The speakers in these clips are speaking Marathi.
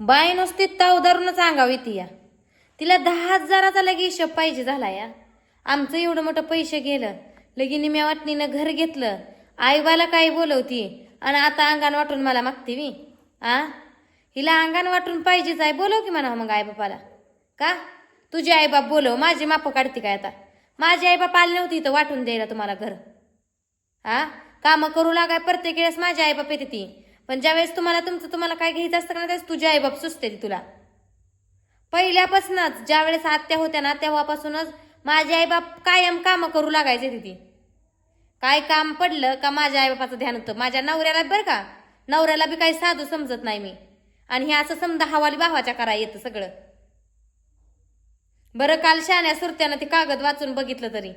बाई नुसती ताव धरूनच अंगावी ती या. तिला दहा हजाराचा लगे हिशोब पाहिजे झाला या. आमचं एवढं मोठं पैसे गेलं लगी निम्या वाटणीनं घर घेतलं आईबाला काय बोलवती आणि आता अंगान वाटून मला मागते मी? आ? हिला अंगान वाटून पाहिजेच आहे बोलव की म्हणा मग आईबापाला. का? तुझी आईबाप बोलव माझी माप काढते काय आता? माझी आईबाप आली नव्हती इथं वाटून द्यायला तुम्हाला घर. हा कामं करू लागाय प्रत्येक वेळेस माझी आईबाप येते ती. पण ज्यावेळेस तुम्हाला तुमचं तुम्हाला काय घ्यायचं असतं का ना त्यावेळेस तुझी आईबाप सुचते ती तुला. पहिल्यापासूनच ज्या वेळेस आत्या होत्या ना तेव्हापासूनच माझे आईबाप कायम कामं करू लागायचे तिथे. काय काम पडलं का माझ्या आईबापाचं ध्यान होतं? माझ्या नवऱ्याला बरं का? नवऱ्याला बी काही साधू समजत नाही मी. आणि हे असं समजा हवाली भावाच्या करा येतं सगळं. बरं काल शान्या सुरत्यानं ते कागद वाचून बघितलं तरी.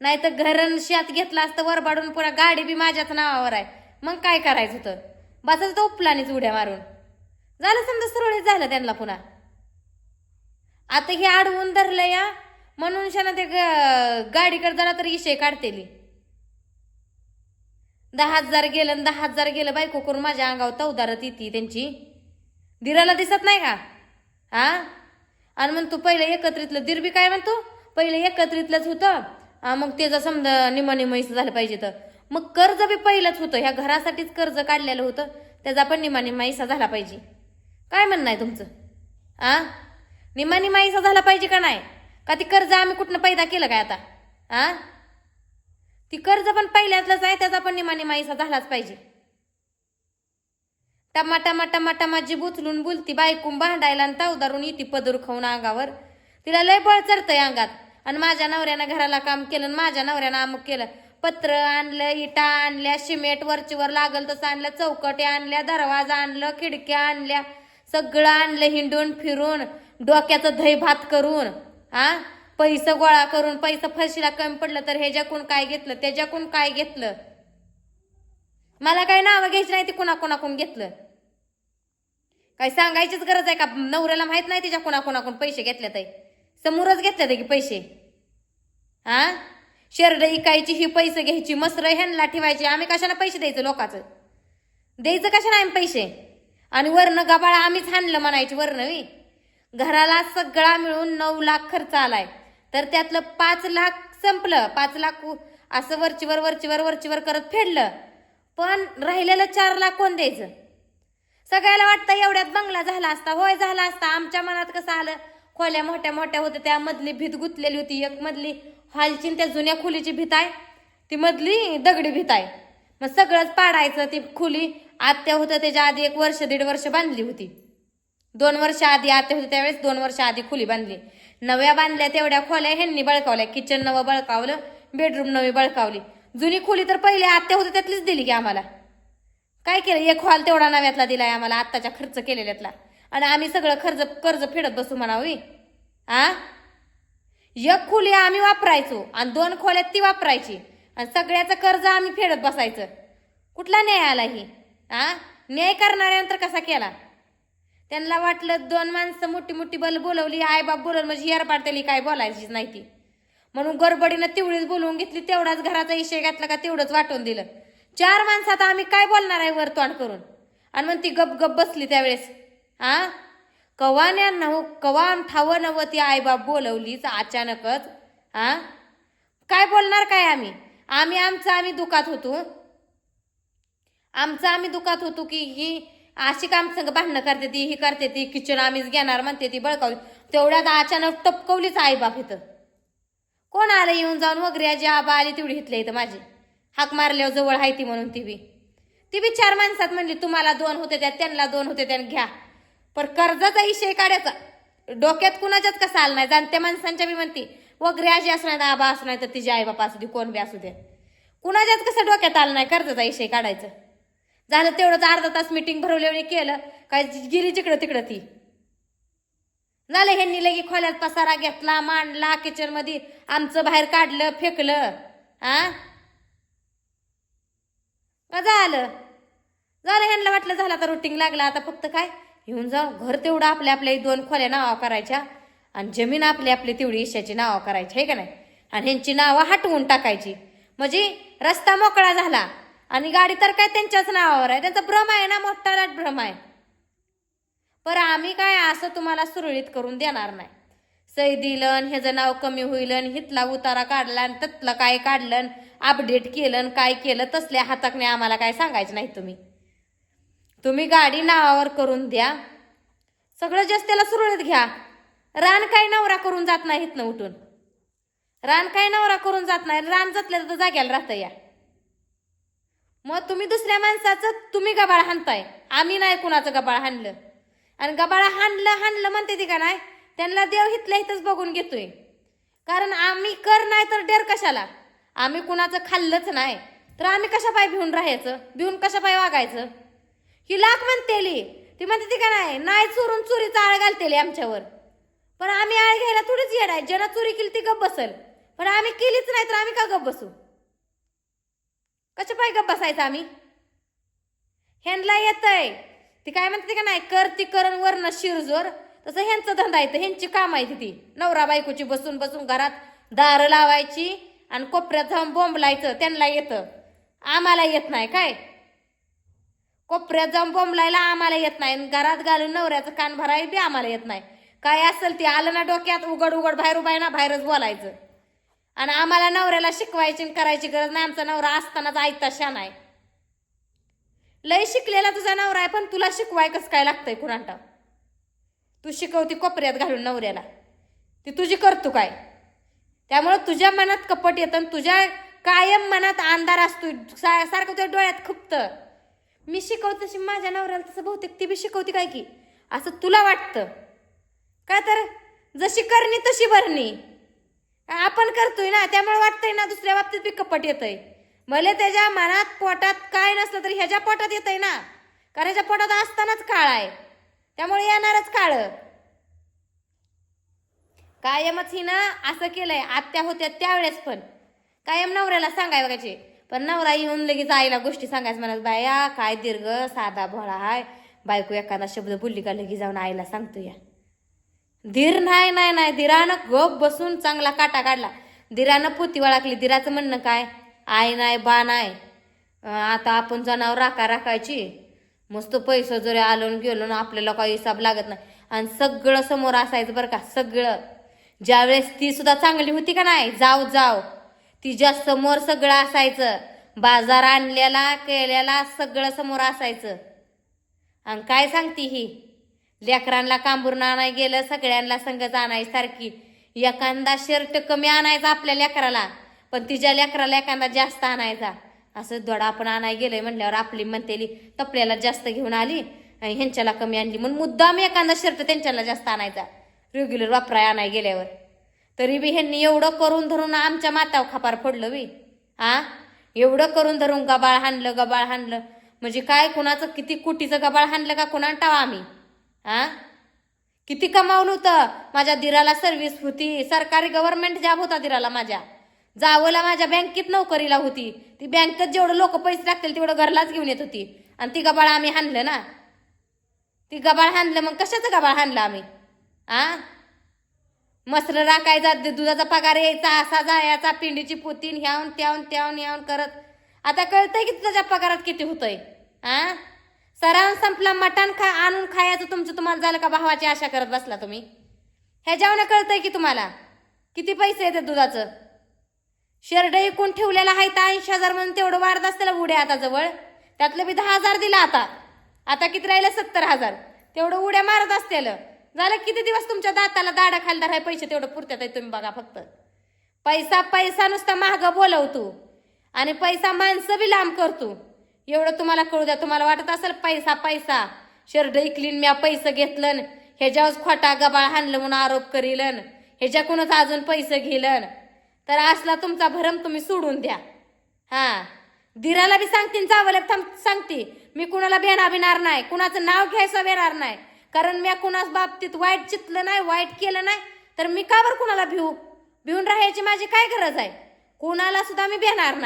नाही तर घरण शेत घेतलं असतं वरबाडून पुन्हा गाडी बी माझ्याच नावावर आहे. मग काय करायचं होतं बसायचं तो उपलानीच उड्या मारून. झालं समजा सुरळीत झालं त्यांना पुन्हा. आता हे अडवून धरलं या म्हणून शाना ते ग- गाडीकडे जरा तर इशे काढतेली. दहा हजार गेलं आणि दहा हजार गेलं बायको करून माझ्या अंगावर तवदारत येते त्यांची. दिराला दिसत नाही का? हा? आणि म्हणतो पहिलं एकत्रितलं दीर बी काय म्हणतो पहिलं एकत्रितलंच होतं. मग त्याचं समजा निम झालं पाहिजे तर. मग कर्ज बी पहिलंच होतं. ह्या घरासाठीच कर्ज काढलेलं होतं. त्याचा पण निमा निमाईसा झाला पाहिजे. काय म्हणणं आहे तुमचं? आ? निमा निमाईसा झाला पाहिजे का नाही? का ती कर्ज आम्ही कुठनं पैदा केलं काय आता? आ? ती कर्ज पण पहिल्यातलंच आहे त्याचा पण निमा निमाईसा झालाच पाहिजे. टमा टमा टमा टमा जी बुचलून बुलती बायकून भांडायला आणि तावदारून येते पदर खाऊन अंगावर. तिला लय बळ चढतंय अंगात. आणि माझ्या नवऱ्यानं घराला काम केलं आणि माझ्या नवऱ्यानं अमुक केलं. पत्र आणलं इटा आणल्या शिमेट वरचीवर लागल तसं आणलं चौकटी आणल्या दरवाजा आणलं खिडक्या आणल्या सगळं आणलं हिंडून फिरून डोक्याचं दही भात करून हा पैसे गोळा करून पैसे फरशीला कमी पडलं तर ह्याच्याकून काय घेतलं त्याच्याकून काय घेतलं? मला काय नावं घ्यायची नाही ती कुणाकुणाकून घेतलं? काय सांगायचीच गरज आहे का? नवऱ्याला माहीत नाही तिच्या कुणाकुणाकून पैसे घेतल्यात आहे समोरच घेतल्यात आहे की पैसे. हा शेरड इकायची ही पैसे घ्यायची मसर ह्यांना ठेवायची. आम्ही कशाला पैसे द्यायचं लोकांचं? द्यायचं कशाला आम्ही पैसे? आणि वरनं गबाळा आम्हीच हाणलं म्हणायची वरनं वी घराला सगळा मिळून नऊ लाख खर्च आलाय. तर त्यातलं पाच लाख संपलं. पाच लाख असं वरचीवर वरचीवर वरचीवर करत फेडलं. पण राहिलेलं चार लाख कोण द्यायचं? सगळ्याला वाटतं एवढ्यात बंगला झाला असता होय झाला असता. आमच्या मनात कसं आलं? खोल्या मोठ्या मोठ्या होत्या त्या मधली भीत गुंतलेली होती. एक मधली हालचीन त्या जुन्या खोलीची भीत आहे. ती मधली दगडी भीत आहे. मग सगळंच पाडायचं ती खोली. आत्या होतं त्याच्या आधी एक वर्ष दीड वर्ष बांधली होती. दोन वर्ष आधी आत्या होती त्यावेळेस दोन वर्ष आधी खोली बांधली. नव्या बांधल्या तेवढ्या खोल्या ह्यांनी बळकावल्या. किचन नवं बळकावलं बेडरूम नवी बळकावली. जुनी खोली तर पहिले आत्या होती त्यातलीच दिली की आम्हाला. काय केलं? एक हॉल तेवढा नव्यातला दिलाय आम्हाला आत्ताच्या खर्च केलेल्यातला. आणि आम्ही सगळं खर्च कर्ज फेडत बसू म्हणावी आ? एक खोली आम्ही वापरायचो आणि दोन खोल्यात ती वापरायची. आणि सगळ्याचं कर्ज आम्ही फेडत बसायचं. कुठला न्याय आला ही? आ? न्याय करणाऱ्यानंतर कसा केला? त्यांना वाटलं दोन माणसं मोठी मोठी बल बोलवली आई बाप बोलवलं म्हणजे यार पाडतेली काय बोलायचीच नाही ती. म्हणून गडबडीनं तेवढीच बोलवून घेतली तेवढाच घराचा इशय घातला का तेवढंच वाटून दिलं. चार माणसात आम्ही काय बोलणार आहे वर तोंड करून? आणि मग ती गप गप बसली त्यावेळेस. हा कवान्या नव कवान ठावं नव ती आईबाप बोलवलीच अचानकच हा? काय बोलणार काय आम्ही? आम्ही आमचं आम्ही दुखात होतो. आमचं आम्ही दुखात होतो की ही अशी काम संग भांडणं करते ती ही करते ती किचन आम्हीच घेणार म्हणते ती बळकावली तेवढ्यात अचानक टपकवलीच आईबाप इथं. कोण आलं येऊन जाऊन? वगैरे जी आबा आली तेवढी हिथल्या इथं माझी. हाक मारल्यावर जवळ आहे ती म्हणून ती बी. ती बी चार माणसात म्हणली तुम्हाला दोन होते त्या त्यांना दोन होते त्या घ्या. पण कर्जाचा इशय काढायचा. डोक्यात कुणाच्याच कसा आला नाही? जाणत्या माणसांच्या बी म्हणती वगैरे आजी असू नाही आबा असू नाही तर तिची आई बापा असू दे कोण बी असू दे. कुणाच्याच कसं डोक्यात आलं नाही कर्जाचा इशय काढायचं. झालं तेवढंच अर्धा तास मिटिंग भरवल्याने केलं काय गिरी जिकडं तिकडं ती. झालं ह्यांनी लगी खोल्यात पसारा घेतला मांडला किचनमध्ये आमचं बाहेर काढलं फेकलं हा का झालं? झालं ह्यांना वाटलं झालं आता रुटीन लागला आता फक्त काय येऊन जाऊ घर तेवढं आपल्या आपल्या दोन खोल्या नावा करायच्या. आणि जमीन आपली आपली तेवढी ईशाची नावं करायची आहे का नाही? आणि ह्यांची नावं हटवून टाकायची. म्हणजे रस्ता मोकळा झाला. आणि गाडी तर काय त्यांच्याच नावावर आहे. त्यांचा भ्रम आहे ना मोठा भ्रम आहे. पर आम्ही काय असं तुम्हाला सुरळीत करून देणार नाही. सई दिलन ह्याचं नाव कमी होईल हितला उतारा काढला आणि ततलं काय काढलं अपडेट केलं काय केलं तसल्या हाताकने आम्हाला काय सांगायचं नाही तुम्ही. तुम्ही गाडी नावावर करून द्या. सगळं जास्त त्याला सुरळीत घ्या. रान काय नवरा करून जात नाही ना उठून. रान काय नवरा करून जात नाही. रान जातल्या तर जाग्याला राहतं या. मग तुम्ही दुसऱ्या माणसाचं तुम्ही गबाळ हाणताय. आम्ही नाही कुणाचं गबाळ हाणलं. आणि गबाळ हाणलं हाणलं म्हणते ती का नाही? त्यांना देव हितल्या इथंच बघून घेतोय. कारण आम्ही कर नाही तर डेर कशाला? आम्ही कुणाचं खाल्लंच नाही. तर आम्ही कशा पाय भिवून राहायचं? भिवून कशा पाय वागायचं? ही लाख म्हणतेली. ती म्हणते ती का नाही नाही चोरून चोरीचा आळ घालतेली आमच्यावर. पण आम्ही आळ घ्यायला थोडीच येणार आहे. ज्यांना चोरी केली ती गप बसल. पण आम्ही केलीच नाही तर आम्ही का गप बसू? कशा पाय गप बसायचं आम्ही? ह्यांना येतंय. ती काय म्हणते का नाही कर ती करण वरण शिरजोर तसं ह्यांचं धंदा येतं ह्यांची काम आहे ती नवरा बायकोची बसून बसून घरात दारं लावायची आणि कोपऱ्यात जाऊन बोंबलायचं त्यांना येतं. आम्हाला येत नाही काय? कोपऱ्यात जाऊन बोंबलायला आम्हाला येत नाही आणि घरात घालून नवऱ्याचं कान भराय बी आम्हाला येत नाही. काय असेल ते आलं ना डोक्यात उघड उघड बाहेर उभाय ना बाहेरच बोलायचं. आणि आम्हाला नवऱ्याला शिकवायची आणि करायची गरज नाही आमचा नवरा असतानाच ऐकता शान आहे लय शिकलेला तुझा नवरा आहे पण तुला शिकवाय कसं काय लागतंय कुणाटा? तू शिकवती कोपऱ्यात घालून नवऱ्याला. ती तुझी करतो काय? त्यामुळं तुझ्या मनात कपट येतं आणि तुझ्या कायम मनात अंधार असतो सारखं तुझ्या डोळ्यात खुपतं. मी शिकवत तशी माझ्या नवऱ्याला तसं बहुतेक ती बी शिकवते काय की? असं तुला वाटतं. काय तर? जशी करणी तशी भरणी. आपण करतोय ना त्यामुळे वाटतंय ना दुसऱ्या बाबतीत बी कपट येतंय. भले त्याच्या मनात पोटात काय नसलं तरी ह्याच्या पोटात येतंय ना. कारण ह्याच्या पोटात असतानाच काळ आहे. त्यामुळे येणारच काळ. कायमच हिनं असं केलंय आत्या होत्या त्यावेळेस पण. कायम नवऱ्याला सांगाय बघायचे. पण नवरा येऊन लगेच आईला गोष्टी सांगायचं म्हणत बाया काय दीर्घ साधा भोळा हाय. बायको एखादा शब्द बोलली का लगेच जाऊन आईला सांगतो या. धीर नाही नाही नाही. धीरानं गप बसून चांगला काटा काढला. धीरानं पोती वळाकली धीराचं म्हणणं काय? आई नाही बा नाही. आता आपण जनावर राखा राखायची. मस्त पैसे जरी आलो गेलो ना आपल्याला काही हिसाब लागत नाही. आणि सगळं समोर असायचं बरं का सगळं. ज्यावेळेस ती सुद्धा चांगली होती का नाही? जाव जाव तिच्या समोर सगळं असायचं. बाजार आणलेला केलेला सगळं समोर असायचं. आणि काय सांगती ही? लेकरांना कांबरून आणाय गेलं सगळ्यांना संगत आणाय सारखी एखादा शर्ट कमी आणायचा आपल्या लेकराला पण तिच्या लेकराला एखादा जास्त आणायचा. असं धडा आपण आणाय गेलंय म्हणल्यावर आपली म्हणतेली तपल्याला जास्त घेऊन आली आणि ह्यांच्याला कमी आणली. म्हणून मुद्दाम एखादा शर्ट त्यांच्याला जास्त आणायचा. रेग्युलर वापराय आणाय गेल्यावर. तरी बी ह्यांनी एवढं करून धरून आमच्या माताव खापार पडलं बी. आ? एवढं करून धरून गबाळ हाणलं गबाळ हाणलं. म्हणजे काय कुणाचं किती कुटीचं गबाळ हाणलं का कुणा टावा आम्ही? आ? किती कमावलं होतं? माझ्या दिराला सर्व्हिस होती. सरकारी गव्हर्नमेंट जॉब होता दिराला माझ्या. जावला माझ्या बँकेत नोकरीला होती. ती बँकेत जेवढं लोक पैसे लागतील तेवढं घरलाच घेऊन येत होती. आणि ती गबाळ आम्ही हाणलं ना. ती गबाळ हाणलं मग कशाचं गबाळ हाणलं आम्ही? आ? मसर राखायचा दु- दुधाचा पगार यायचा असा जायचा पिंडीची पोतीन ह्याहून त्याहून त्याहून यावून करत. आता कळतंय की तुझ्या पगारात किती होतंय? आ? सरावून संपला मटण खा आणून खायचं तुमचं तुम्हाला झालं का भावाची आशा करत बसला तुम्ही? ह्याच्यावनं कळतंय की तुम्हाला? किती पैसे येते दुधाचं? शेरड एकूण ठेवलेला आहे तर ऐंशी हजार म्हणून तेवढं वाढत असतेला उड्या आता जवळ. त्यातलं बी दहा हजार दिला आता. आता किती राहिलं? सत्तर हजार. तेवढं उड्या मारत असतेलं. झालं किती दिवस तुमच्या दाताला दाडा खालदार आहे पैसे तेवढं पुरत्यात आहे तुम्ही बघा फक्त. पैसा पैसा नुसता महाग बोलवतो आणि पैसा माणसं बी लांब करतो. एवढं तुम्हाला कळू द्या तुम्हाला वाटत असेल पैसा पैसा. शर्ट इकलीन म्या पैसे घेतलं न, ह्याच्यावर खोटा गबाळ हाणलं म्हणून आरोप करीलन ह्याच्याकडूनच अजून पैसे घेलन. तर असला तुमचा भरम तुम्ही सोडून द्या. हा. दिराला बी सांगते जावं थांब सांगते. मी कुणाला भेणा बिणार नाही कुणाचं नाव घ्यायचं बेणार नाही. कारण मी कुणाच बाबतीत वाईट चितलं नाही वाईट केलं नाही तर मी का बरं कुणाला भिवू भिवून राहायची माझी काय गरज आहे? कुणाला सुद्धा मी भेणार नाही.